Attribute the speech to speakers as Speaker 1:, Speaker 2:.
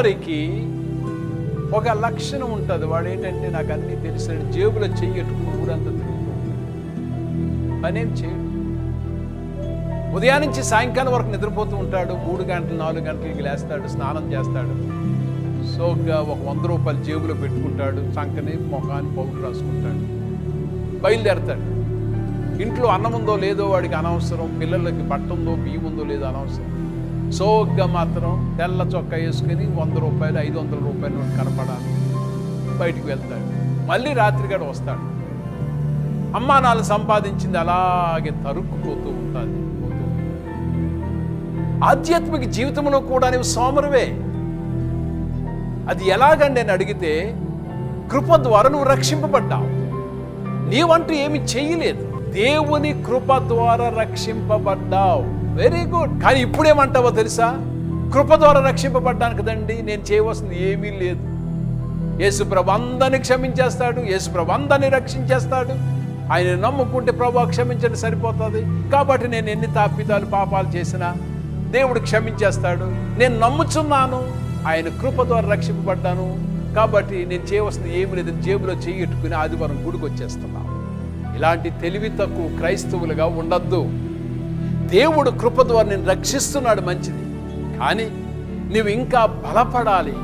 Speaker 1: వారికి ఒక లక్షణం ఉంటుంది. వాడు ఏంటంటే నాకు అన్ని తెలిసిన జేబులో చెయ్యట్టుకుని ఊరంతా తిరుగుతూ పనేం చేయడు. ఉదయం నుంచి సాయంకాలం వరకు నిద్రపోతూ ఉంటాడు. మూడు గంటలు నాలుగు గంటలకి లేస్తాడు స్నానం చేస్తాడు. సోగ్గా ఒక వంద రూపాయలు జేబులో పెట్టుకుంటాడు. సంకని మొఖాన్ని పౌడర్ రాసుకుంటాడు. బయలుదేరతాడు. ఇంట్లో అన్నం ఉందో లేదో వాడికి అనవసరం. పిల్లలకి బట్ట ఉందో బియ్యం ఉందో లేదో అనవసరం. సోగ్గా మాత్రం తెల్ల చొక్కా వేసుకుని వంద రూపాయలు ఐదు వందల రూపాయలు కనపడాలి. బయటికి వెళ్తాడు. మళ్ళీ రాత్రి గడ వస్తాడు. అమ్మా నాలుగు సంపాదించింది అలాగే తరుక్కుపోతూ ఉంటుంది. పోతూ ఆధ్యాత్మిక జీవితంలో కూడా నీవు సోమరువే. అది ఎలాగండి నేను అడిగితే కృప ద్వారా నువ్వు రక్షింపబడ్డావు. నీవంటూ ఏమి చేయలేదు. దేవుని కృప ద్వారా రక్షింపబడ్డావు. వెరీ గుడ్ కానీ ఇప్పుడేమంటావో తెలుసా? కృప ద్వారా రక్షింపబడ్డాను కదండి నేను చేయవలసింది ఏమీ లేదు. యేసుప్రభు అందరిని క్షమించేస్తాడు యేసుప్రభు అందరిని రక్షించేస్తాడు. ఆయన నమ్ముకుంటే ప్రభు క్షమించడం సరిపోతుంది. కాబట్టి నేను ఎన్ని తాపితాలు పాపాలు చేసినా దేవుడు క్షమించేస్తాడు. నేను నమ్ముచున్నాను ఆయన కృప ద్వారా రక్షింపబడ్డాను. కాబట్టి నేను చేయవలసింది ఏమి లేదు. జేబులో చేయట్టుకుని ఆదివారం గుడికి వచ్చేస్తున్నాను ఇలాంటి తెలివి తక్కువ క్రైస్తవులుగా ఉండద్దు. దేవుడు కృప ద్వారా నేను రక్షిస్తున్నాడు మంచిది. కానీ నువ్వు ఇంకా బలపడాలి.